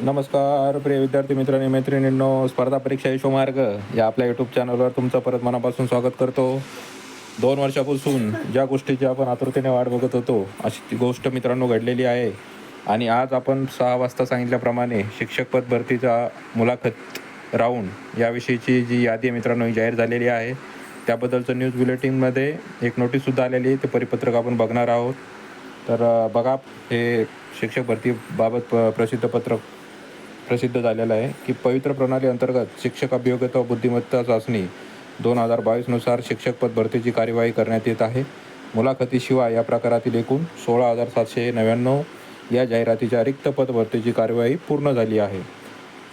नमस्कार प्रिय विद्यार्थी मित्रांनी मैत्रिणींनो स्पर्धा परीक्षा यशोमार्ग या आपल्या यूट्यूब चॅनलवर तुमचं परत मनापासून स्वागत करतो. दोन वर्षापासून ज्या गोष्टीची आपण आतुरतेने वाट बघत होतो अशी ती गोष्ट मित्रांनो घडलेली आहे. आणि आज आपण सहा वाजता सांगितल्याप्रमाणे शिक्षकपद भरतीचा मुलाखत राऊंड याविषयीची जी यादी आहे मित्रांनो ही जाहीर झालेली आहे. त्याबद्दलचं न्यूज बुलेटिनमध्ये एक नोटीससुद्धा आलेली आहे ते परिपत्रक आपण बघणार आहोत. तर बघा हे शिक्षक भरतीबाबत प प्रसिद्ध पत्रक प्रसिद्ध झालेलं आहे की पवित्र प्रणाली अंतर्गत शिक्षक अभियोग्यता व बुद्धिमत्ता चाचणी दोन हजार बावीसनुसार शिक्षक पद भरतीची कार्यवाही करण्यात येत आहे. मुलाखतीशिवाय या प्रकारातील एकूण सोळा हजार सातशे नव्याण्णव या जाहिरातीच्या रिक्त पद भरतीची कार्यवाही पूर्ण झाली आहे.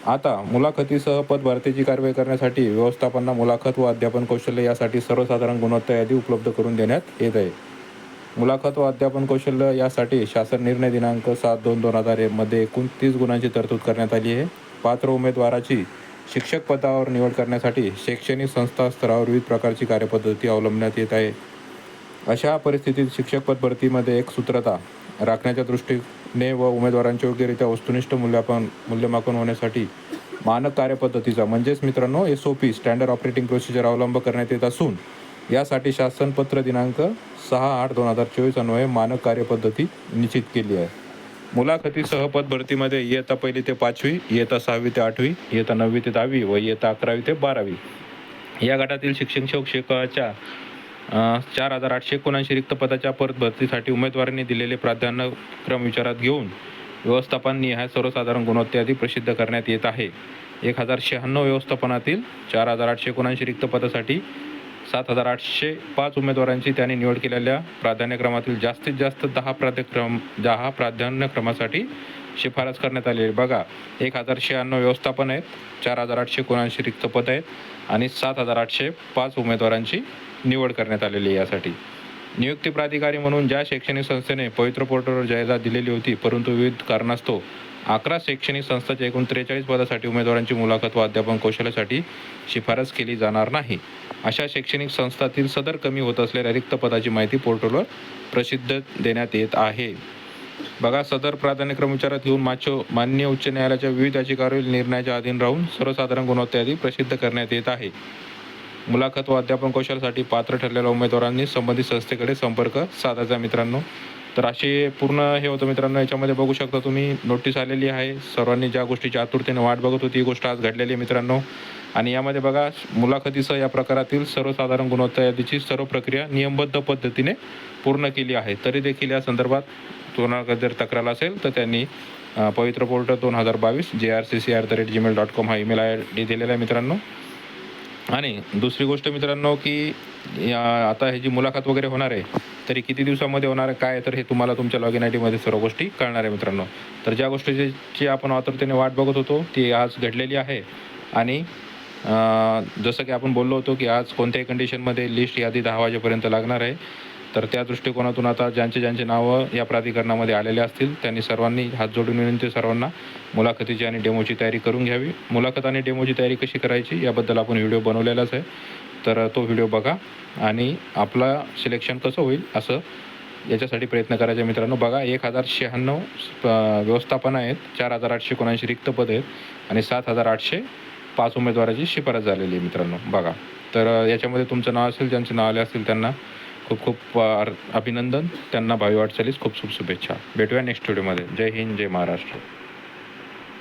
आता मुलाखतीसह पद भरतीची कारवाई करण्यासाठी व्यवस्थापनांना मुलाखत व अध्यापन कौशल्य यासाठी सर्वसाधारण गुणवत्ता यादी उपलब्ध करून देण्यात येत आहे. मुलाखत व अध्यापन कौशल्य यासाठी शासन निर्णय दिनांक सात दोन दोन हजारमध्ये एकूण तीस गुणांची तरतूद करण्यात आली आहे. पात्र उमेदवाराची शिक्षक पदावर निवड करण्यासाठी शैक्षणिक संस्था स्तरावर विविध प्रकारची कार्यपद्धती अवलंबण्यात येत आहे. अशा परिस्थितीत शिक्षक पद भरतीमध्ये एक सूत्रता राखण्याच्या दृष्टीने व उमेदवारांचे योग्यरित्या वस्तुनिष्ठ मूल्यापन मूल्यमापन होण्यासाठी मानक कार्यपद्धतीचा म्हणजेच मित्रांनो S O P standard operating procedure अवलंब करण्यात येत असून यासाठी शासन पत्र दिनांक सहा आठ दोन हजार चोवीस अन्वये मानक कार्यपद्धती निश्चित केली आहे. मुलाखतीसह पद भरतीमध्ये इयत्ता पहिली ते पाचवी इयत्ता सहावी ते आठवी इयत्ता नववी ते दहावी व इयत्ता अकरावी ते बारावी. या गटातील शिक्षण शिक्षकाच्या चार हजार आठशे एकोणऐंशी रिक्त पदाच्या परत भरतीसाठी उमेदवारांनी दिलेले प्राधान्यक्रम विचारात घेऊन व्यवस्थापन निहाय सर्वसाधारण गुणवत्ता प्रसिद्ध करण्यात येत आहे. एक हजार शहाण्णव व्यवस्थापनातील चार हजार आठशे एकोणऐंशी रिक्त पदासाठी सात हजार आठशे पाच उमेदवारांची त्यांनी निवड केलेल्या प्राधान्यक्रमातील जास्तीत जास्त दहा प्राधान्यक्रम दहा प्राधान्यक्रमासाठी शिफारस करण्यात आलेली बघा एक हजार शहाण्णव व्यवस्थापन आहेत चार हजार आठशे एकोणऐंशी रिक्त पद आहेत आणि सात हजार आठशे पाच उमेदवारांची निवड करण्यात आलेली आहे यासाठी. नियुक्ती प्राधिकारी म्हणून ज्या शैक्षणिक संस्थेने पवित्र पोर्टलवर जाहिरात दिलेली होती परंतु विविध कारणास्तव अकरा शैक्षणिक संस्थांच्या एकूण त्रेचाळीस पदासाठी उमेदवारांची मुलाखत व अध्यापन कौशल्यासाठी शिफारस केली जाणार नाही. अशा शैक्षणिक संस्थातील सदर कमी होत असलेल्या रिक्त पदाची माहिती पोर्टलवर प्रसिद्ध देण्यात येत आहे. बघा सदर प्राधान्यक्रम विचारात घेऊन माचो मान्य उच्च न्यायालयाच्या विविध याचिकावरील निर्णयाच्या अधीन राहून सर्वसाधारण गुणवत्तेआधी प्रसिद्ध करण्यात येत आहे. मुलाखत व अध्यापन कौशल्यासाठी पात्र ठरलेल्या उमेदवारांनी संबंधित संस्थेकडे संपर्क साधायचा मित्रांनो. तर असे पूर्ण हे होतं मित्रांनो याच्यामध्ये बघू शकता तुम्ही नोटीस आलेली आहे. सर्वांनी ज्या गोष्टीची आतुरतेने वाट बघत होती ही गोष्ट आज घडलेली आहे मित्रांनो. आणि यामध्ये बघा मुलाखतीसह या प्रकारातील सर्वसाधारण गुणवत्ता यादीची सर्व प्रक्रिया नियमबद्ध पद्धतीने पूर्ण केली आहे. तरी देखील या संदर्भात कोणाला जर तक्रार असेल तर त्यांनी पवित्र पोर्टल दोन हजार बावीस J R C C at the rate Gmail dot com हा ईमेल आय डी दिलेला आहे मित्रांनो. आणि दुसरी गोष्ट मित्रांनो की या आता ह्याची मुलाखत वगैरे होणार आहे तरी किती दिवसामध्ये होणार आहे काय तर हे तुम्हाला तुमच्या लॉग इन आय डीमध्ये सर्व गोष्टी कळणार आहे मित्रांनो. तर ज्या गोष्टीची आपण आतुरतेने वाट बघत होतो ती आज घडलेली आहे. आणि जसं की आपण बोललो होतो की आज कोणत्याही कंडिशनमध्ये लिस्ट यादी दहा वाजेपर्यंत लागणार आहे. तर त्या दृष्टिकोनातून आता ज्यांचे ज्यांचे नावं या प्राधिकरणामध्ये आलेले असतील त्यांनी सर्वांनी हात जोडून विनंती सर्वांना मुलाखतीची आणि डेमोची तयारी करून घ्यावी. मुलाखत आणि डेमोची तयारी कशी करायची याबद्दल आपण व्हिडिओ बनवलेलाच आहे. तर तो व्हिडिओ बघा आणि आपला सिलेक्शन कसं होईल असं याच्यासाठी प्रयत्न करायचे मित्रांनो. बघा एक हजार शहाण्णव व्यवस्थापन आहेत चार हजार आठशे एकोणऐंशी रिक्त पद आहेत आणि सात हजार आठशे पाच उमेदवाराची शिफारस झालेली आहे मित्रांनो. बघा तर याच्यामध्ये तुमचं नाव असेल ज्यांचे नाव आले असतील त्यांना खूप खूप अभिनंदन. त्यांना भावी वाटचालीस खूप खूप शुभेच्छा. भेटूया नेक्स्ट व्हिडिओमध्ये जय हिंद जय महाराष्ट्र.